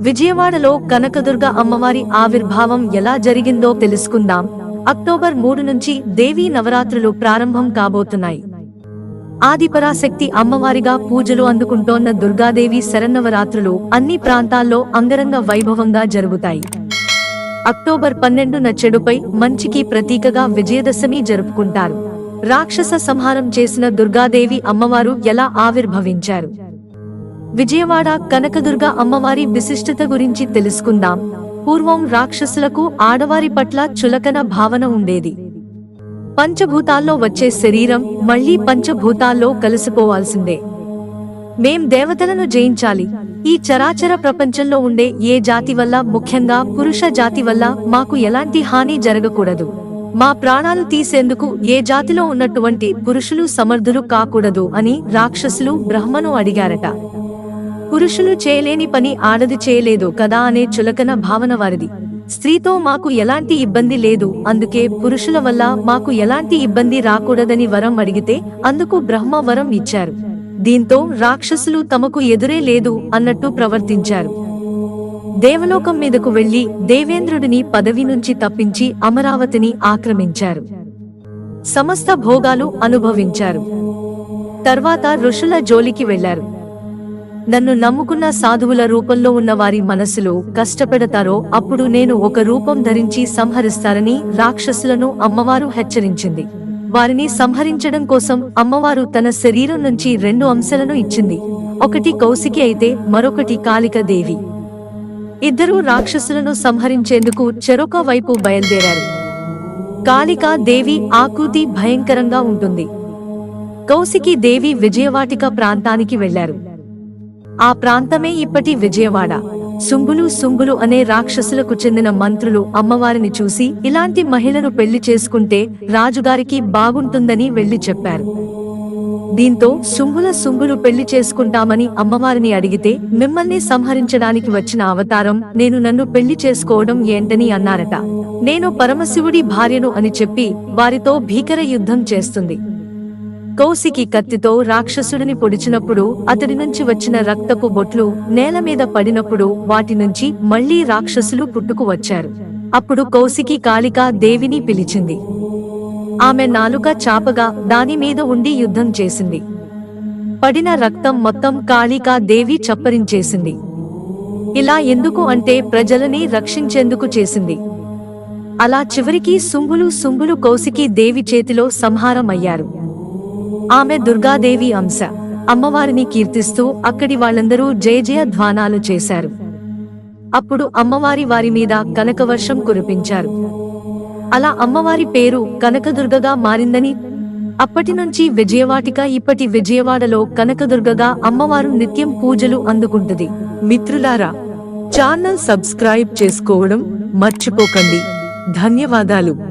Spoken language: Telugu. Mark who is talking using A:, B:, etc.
A: విజయవాడలో కనకదుర్గ అమ్మవారి ఆవిర్భావం ఎలా జరిగిందో తెలుసుకుందాం. అక్టోబర్ మూడు నుంచి దేవీ నవరాత్రులు ప్రారంభం కాబోతున్నాయి. ఆదిపరాశక్తి అమ్మవారిగా పూజలు అందుకుంటోన్న దుర్గాదేవి శరన్నవరాత్రులు అన్ని ప్రాంతాల్లో అంగరంగ వైభవంగా జరుగుతాయి. అక్టోబర్ పన్నెండున చెడుపై మంచికి ప్రతీకగా విజయదశమి జరుపుకుంటారు. రాక్షస సంహారం చేసిన దుర్గాదేవి అమ్మవారు ఎలా ఆవిర్భవించారు? విజయవాడ కనకదుర్గ అమ్మవారి విశిష్టత గురించి తెలుసుకుందాం. పూర్వం రాక్షసులకు ఆడవారి పట్ల చులకన భావన ఉండేది. పంచభూతాల్లో వచ్చే శరీరం మళ్ళీ పంచభూతాల్లో కలిసిపోవాల్సిందే మేం దేవతలను జయించాలి. ఈ చరాచర ప్రపంచంలో ఉండే ఏ జాతి వల్ల ముఖ్యంగా పురుష జాతి వల్ల మాకు ఎలాంటి హాని జరగకూడదు. మా ప్రాణాలు తీసేందుకు ఏ జాతిలో ఉన్నటువంటి పురుషులు సమర్థులు కాకూడదు అని రాక్షసులు బ్రహ్మను అడిగారట. పురుషులు చేయలేని పని ఆడది చేయలేదు కదా అనే చులకన భావన వారిది. స్త్రీతో మాకు ఎలాంటి ఇబ్బంది లేదు అందుకే పురుషుల వల్ల మాకు ఎలాంటి ఇబ్బంది రాకూడదని వరం అడిగితే అందుకు బ్రహ్మ వరం ఇచ్చారు. దీంతో రాక్షసులు తమకు ఎదురే లేదు అన్నట్టు ప్రవర్తించారు. దేవలోకం మీదకు వెళ్ళి దేవేంద్రుడిని పదవి నుంచి తప్పించి అమరావతిని ఆక్రమించారు. సమస్త భోగాలు అనుభవించారు. తర్వాత ఋషుల జోలికి వెళ్ళారు నన్ను నమ్ముకున్న సాధువుల రూపంలో ఉన్న వారి మనసులో కష్టపెడతారో అప్పుడు నేను ఒక రూపం ధరించి సంహరిస్తారని రాక్షసులను అమ్మవారు హెచ్చరించింది. వారిని సంహరించడం కోసం అమ్మవారు తన శరీరం నుంచి రెండు అంశాలను ఇచ్చింది. ఒకటి కౌశికి అయితే మరొకటి కాళిక దేవి. ఇద్దరూ రాక్షసులను సంహరించేందుకు చెరొక వైపు బయలుదేరారు. కాళికా దేవి ఆకృతి భయంకరంగా ఉంటుంది. కౌశికి దేవి విజయవాటిక ప్రాంతానికి వెళ్ళారు ఆ ప్రాంతమే ఇప్పటి విజయవాడ. శుంభులు శుంభులు అనే రాక్షసులకు చెందిన మంత్రులు అమ్మవారిని చూసి ఇలాంటి మహిళను పెళ్ళి చేసుకుంటే రాజుగారికి బాగుంటుందని వెళ్ళి చెప్పారు. దీంతో శుంభుల శుంభులు పెళ్ళి చేసుకుంటామని అమ్మవారిని అడిగితే మిమ్మల్ని సంహరించడానికి వచ్చిన అవతారం నేను నన్ను పెళ్ళి చేసుకోవడం ఏంటని అన్నారట. నేను పరమశివుడి భార్యను అని చెప్పి వారితో భీకర యుద్ధం చేస్తుంది. కౌశికి కత్తితో రాక్షసుడిని పొడిచినప్పుడు అతడి నుంచి వచ్చిన రక్తపు బొట్లు నేల మీద పడినప్పుడు వాటి నుంచి మళ్ళీ రాక్షసులు పుట్టుకు వచ్చారు. అప్పుడు కౌశికి కాళికా దేవిని పిలిచింది. ఆమె నాలుక చాపగా దాని మీద ఉండి యుద్ధం చేసింది. పడిన రక్తం మొత్తం కాళికా దేవి చప్పరించేసింది. ఇలా ఎందుకు అంటే ప్రజలని రక్షించేందుకు చేసింది. అలా చివరికి శుంభులు శుంభులు కౌశికి దేవి చేతిలో సంహారం అయ్యారు ఆమె దుర్గాదేవి అంశ. అమ్మవారిని కీర్తిస్తూ అక్కడి వాళ్ళందరూ జయ జయ ధ్వానాలు చేశారు. అప్పుడు అమ్మవారి వారి మీద కనకవర్షం కురిపించారు. అలా అమ్మవారి పేరు కనకదుర్గగా మారిందని అప్పటి నుంచి విజయవాటిక ఇప్పటి విజయవాడలో కనకదుర్గగా అమ్మవారు నిత్యం పూజలు అందుకుంటది. మిత్రులారా ఛానల్ సబ్స్క్రైబ్ చేసుకోవడం మర్చిపోకండి. ధన్యవాదాలు.